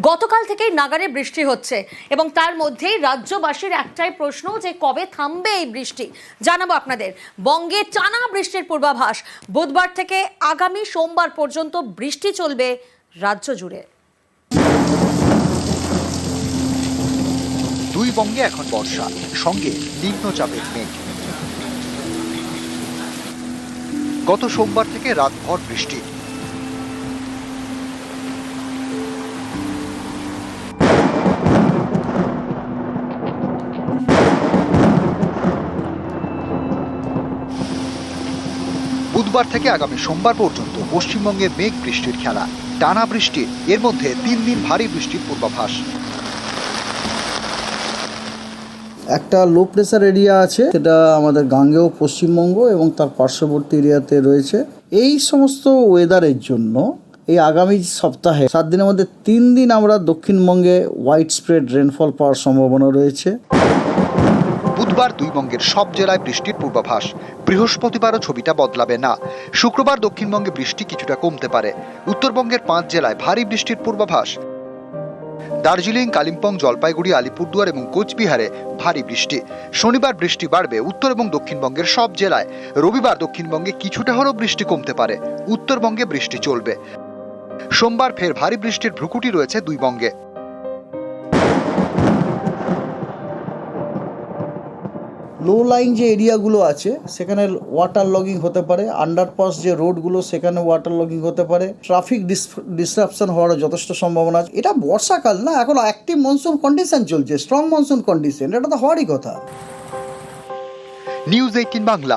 গতকাল থেকেই নাগারে বৃষ্টি হচ্ছে এবং তার মধ্যেই রাজ্যবাসীর একটাই প্রশ্ন যে কবে থামবে এই বৃষ্টি? জানাব আপনাদের। বঙ্গে টানা বৃষ্টির পূর্বাভাস। বুধবার থেকে আগামী সোমবার পর্যন্ত বৃষ্টি চলবে রাজ্য জুড়ে। দুই বঙ্গে এখন বর্ষা। সঙ্গে নিম্নচাপের মেঘ। গত সোমবার থেকে রাতভর বৃষ্টি। বুধবার থেকে আগামী সোমবার পর্যন্ত পশ্চিমবঙ্গে মেঘ বৃষ্টির খেলা। টানা বৃষ্টি, এর মধ্যে তিন দিন ভারী বৃষ্টির পূর্বাভাস। একটা লো প্রেসার এরিয়া আছে, সেটা আমাদের গাঙ্গেয় পশ্চিমবঙ্গ এবং তার পার্শ্ববর্তী এরিয়াতে রয়েছে। এই সমস্ত ওয়েদারের জন্য এই আগামী সপ্তাহে সাত দিনের মধ্যে তিন দিন আমরা দক্ষিণবঙ্গে হোয়াইট স্প্রেড রেনফল পাওয়ার সম্ভাবনা রয়েছে। বুধবার দুই বঙ্গের সব জেলায় বৃষ্টির পূর্বাভাস। বৃহস্পতিবারও ছবিটা বদলাবে না। শুক্রবার দক্ষিণবঙ্গে বৃষ্টি কিছুটা কমতে পারে। উত্তরবঙ্গের পাঁচ জেলায় ভারী বৃষ্টির পূর্বাভাস। দার্জিলিং, কালিম্পং, জলপাইগুড়ি, আলিপুরদুয়ার এবং কোচবিহারে ভারী বৃষ্টি। শনিবার বৃষ্টি বাড়বে উত্তর এবং দক্ষিণবঙ্গের সব জেলায়। রবিবার দক্ষিণবঙ্গে কিছুটা হলেও বৃষ্টি কমতে পারে। উত্তরবঙ্গে বৃষ্টি চলবে। সোমবার ফের ভারী বৃষ্টির ভ্রুকুটি রয়েছে দুই বঙ্গে। লো লাইন যে এরিয়াগুলো আছে, সেখানে ওয়াটার লগিং হতে পারে আন্ডারপাস যে রোডগুলো সেখানে ওয়াটার লগিং হতে পারে ট্রাফিক ডিসরাপশন হওয়ার যথেষ্ট সম্ভাবনা আছে। এটা বর্ষাকাল না, এখন অ্যাক্টিভ মনসুন কন্ডিশন চলছে স্ট্রং মনসুন কন্ডিশন এটা তো হওয়ারই কথা। News eighteen Bangla